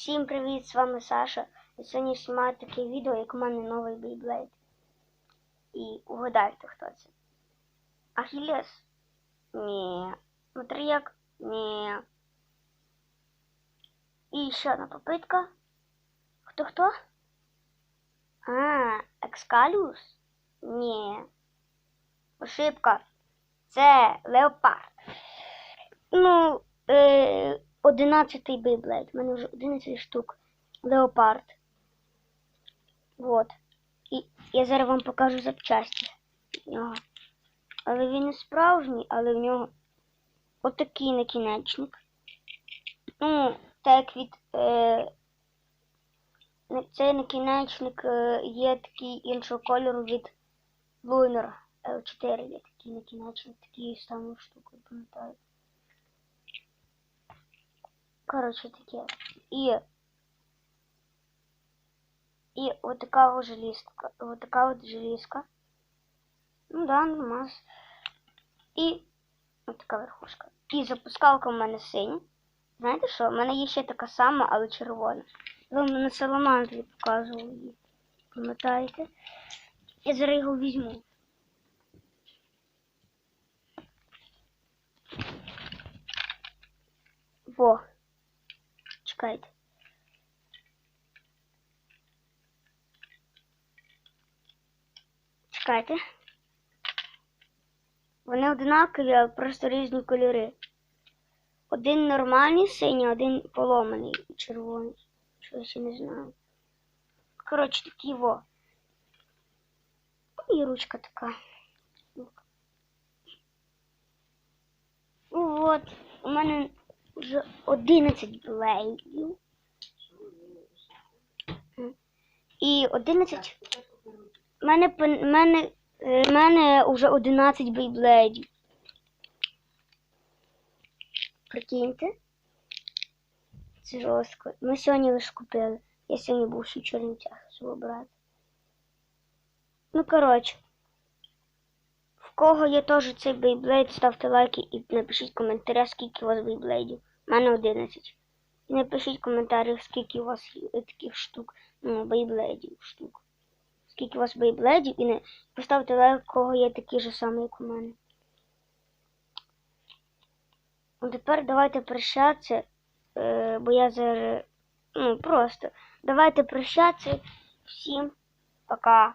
Всім привіт, з вами Саша. І сьогодні знімаю таке відео, як у мене новий Beyblade. І угадайте, хто це. Ахілес? Ні. Матріяк? Ні. І ще одна попитка. Хто хто? А, Екскаліус? Ні. Ошибка. Це Леопард. Ну, е, 11-й Бейблейд. У мене вже 11 штук. Леопард. Вот. І я зараз вам покажу запчасті нього. Але він не справжній, але в нього отакий накінечник. Ну, так від. Е, цей накінечник е, є такий іншого кольору від Lunar L4 є такий накінечник, такий саму штуку, пам'ятаю. Короче, таке. І і вот така вот железка. Вот така вот железка. Ну да, нормас. І от така верхушка. І запускалка в мене синя. Знаєте що? У мене є ще така сама, але червона. Вам на саламандрі показував її. Пам'ятаєте? Я зараз його візьму. Во. Чекайте. Чекайте. Вони однакові, але просто різні кольори. Один нормальний синій, один поломаний і червоний. Що я ще не знаю. Коротше, такі во. І ручка така. От, у мене вже 11 блейдів. І 11. У мене, мене, е, мене вже 11 бейблейдів. Прикиньте. Це жорстко. Ми сьогодні лише купили. Я сьогодні був ще в Чернівцях свого брата. Ну, коротше. В кого є теж цей бейблейд, ставте лайки і напишіть в коментарях, скільки у вас бейблейдів. Мене 11. І напишіть в коментарях, скільки у вас таких штук, ну, бейблейдів штук. Скільки у вас бейблейдів і не поставте лайк, кого є такі ж самі, як у мене. Ну, тепер давайте прощатися, е, бо я зараз. Ну, просто. Давайте прощатися. Всім пока.